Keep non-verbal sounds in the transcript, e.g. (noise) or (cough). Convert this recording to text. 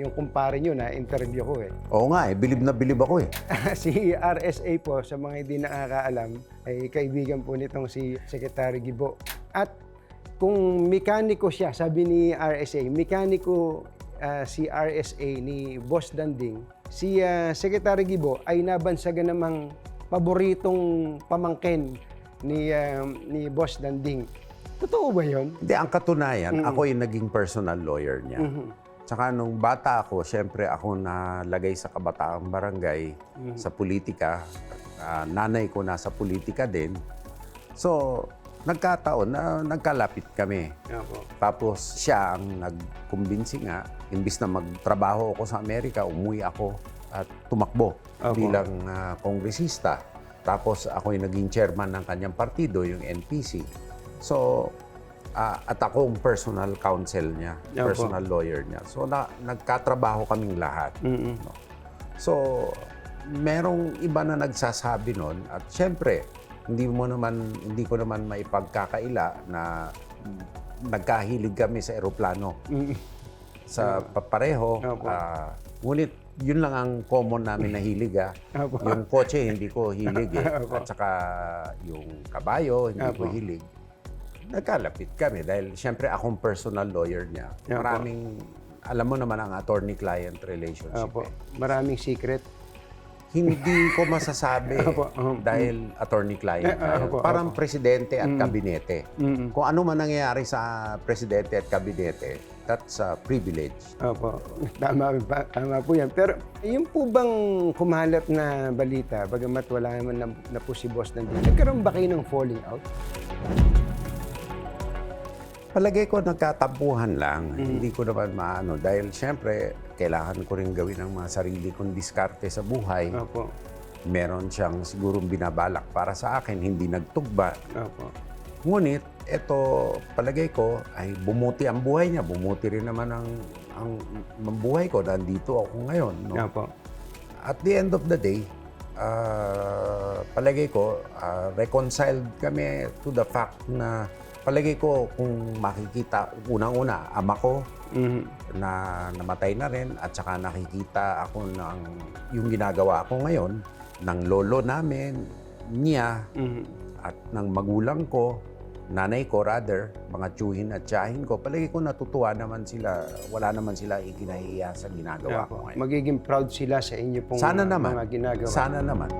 yung kumpare nyo na interview ko eh. Oo nga eh, bilib na bilib ako eh. (laughs) si RSA po, sa mga hindi nakakaalam, ay kaibigan po nitong si Secretary Gibo. At kung mekaniko siya, sabi ni RSA, mekaniko ah, si RSA ni Boss Danding, si ah, Secretary Gibo ay nabansagan namang paboritong pamangkin ni ah, ni Boss Danding. Totoo ba 'yon? Hindi, ang katunayan, ako yung naging personal lawyer niya. Tsaka nung bata ako, syempre ako nalagay sa kabataang barangay, sa politika. Ah, nanay ko nasa politika din. So, nagkataon na nagkalapit kami. Opo. Tapos siya ang nagkumbinsi nga, imbis na magtrabaho ako sa Amerika, umuwi ako at tumakbo Opo. bilang ah, kongresista. Tapos ako yung naging chairman ng kanyang partido, yung NPC. So, ah, at ako ang personal counsel niya, Opo. personal lawyer niya. So, na, nagkatrabaho kaming lahat. Mm-mm. No? So, merong iba na nagsasabi nun at syempre, hindi mo naman hindi ko naman maipagkakaila na nagkahilig kami sa eroplano Mm-mm. sa papareho. Opo. ah, ngunit yun lang ang common namin na hilig ah. (laughs) Opo. Yung kotse hindi ko hilig eh. (laughs) Opo. At saka yung kabayo hindi ko Opo. hilig. Nagkalapit kami dahil syempre akong personal lawyer niya. Maraming alam mo naman ang attorney-client relationship. Opo. eh. Maraming secret. Hindi ko masasabi (laughs) Opo, um, dahil attorney-client Eh, opo, Parang opo. presidente at kabinete. Mm-mm. Kung ano man nangyayari sa presidente at kabinete, that's a privilege. Opo, tama, tama po yan. Pero yung po bang kumalat na balita, bagamat wala naman na, na po si boss nandun, nagkaroon ba kayo ng falling out? Palagay ko nagkatampuhan lang. Hindi ko naman maano. Dahil siyempre, kailangan ko rin gawin ang mga sarili kong diskarte sa buhay. Opo, Meron siyang sigurong binabalak para sa akin, hindi nagtugba. opo, Ngunit, ito palagay ko ay bumuti ang buhay niya. Bumuti rin naman ang, ang, ang buhay ko. Nandito ako ngayon. No? opo. At the end of the day, ah, palagay ko, ah, reconciled kami to the fact na palagay ko kung makikita, unang-una, ama ko Mhm. na namatay na rin at saka nakikita ako ng yung ginagawa ko ngayon ng lolo namin, niya Mhm. at ng magulang ko, nanay ko rather, mga tsuhin at tiyahin ko, palagi ko natutuwa naman sila, wala naman sila ikinahiya sa ginagawa ko Opo. ngayon. Magiging proud sila sa inyo pong Sana naman. mga ginagawa. Sana naman.